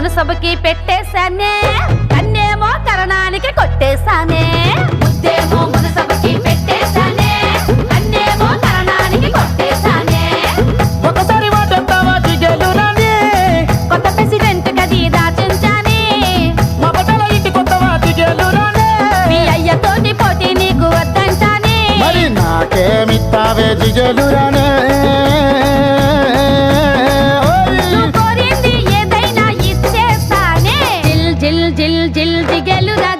మనసభకి పెట్టేశానే. అన్నేమో కరణానికి కొట్టేశానే. ముద్దేమో మనసభకి పెట్టేశానే. అన్నేమో కరణానికి కొట్టేశానే. కొత్త ప్రెసిడెంట్ దాచించానే పోటీ నీకు జిల్ జిల్ జిగెలురా